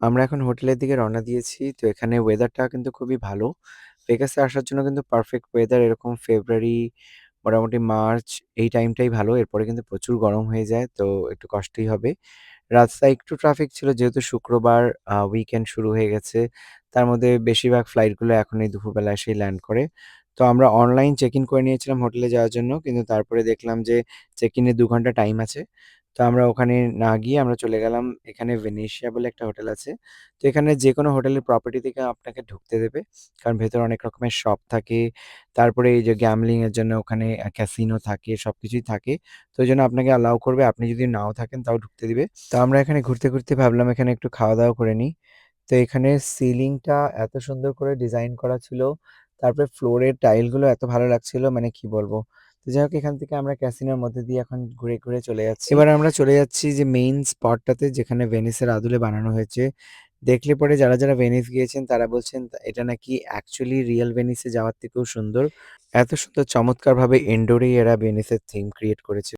আমরা এখন হোটেলের দিকে রওনা দিয়েছি। তো এখানে ওয়েদারটা কিন্তু খুবই ভালো। ভেগাসে আসার জন্য কিন্তু পারফেক্ট ওয়েদার এরকম ফেব্রুয়ারি, মোটামুটি মার্চ এই টাইমটাই ভালো। এরপরে কিন্তু প্রচুর গরম হয়ে যায়। তো একটু কষ্টই হবে। রাস্তায় একটু ট্রাফিক ছিল যেহেতু শুক্রবার উইকেন্ড শুরু হয়ে গেছে। তার মধ্যে বেশিরভাগ ফ্লাইটগুলো এখন এই দুপুরবেলা এসেই ল্যান্ড করে। তো আমরা অনলাইন চেক ইন করে নিয়েছিলাম হোটেলে যাওয়ার জন্য। কিন্তু তারপরে দেখলাম যে চেক ইনে দু ঘণ্টা টাইম আছে। তো আমরা ওখানে না গিয়ে আমরা চলে গেলাম এখানে ভেনেশিয়া বলে একটা হোটেল আছে। তো এখানে যে কোনো হোটেলের প্রপার্টি থেকে আপনাকে ঢুকতে দেবে। কারণ ভেতরে অনেক রকমের শপ থাকে। তারপরে এই যে গ্যামলিং এর জন্য ওখানে ক্যাসিনো থাকে, সবকিছুই থাকে। তো ওই জন্য আপনাকে অ্যালাউ করবে। আপনি যদি নাও থাকেন তাও ঢুকতে দিবে। তো আমরা এখানে ঘুরতে, ঘুরতে ভাবলাম এখানে একটু খাওয়া-দাওয়া করে নিই। তো এখানে সিলিংটা এত সুন্দর করে ডিজাইন করা ছিল। তারপরে ফ্লোরের টাইলগুলো এত ভালো লাগছিল মানে কি বলব। তো যাই হোক এখান থেকে আমরা ক্যাসিনোর মধ্যে দিয়ে এখন ঘুরে, ঘুরে চলে যাচ্ছি। এবার আমরা চলে যাচ্ছি যে মেইন স্পটটাতে যেখানে ভেনিসের আদলে বানানো হয়েছে। দেখলে পরে যারা, যারা ভেনিস গিয়েছেন তারা বলছেন এটা নাকি অ্যাকচুয়ালি রিয়াল ভেনিসে যাওয়ার থেকেও সুন্দর। এত সুন্দর চমৎকারভাবে ইনডোরেই এরা ভেনিসের থিম ক্রিয়েট করেছে।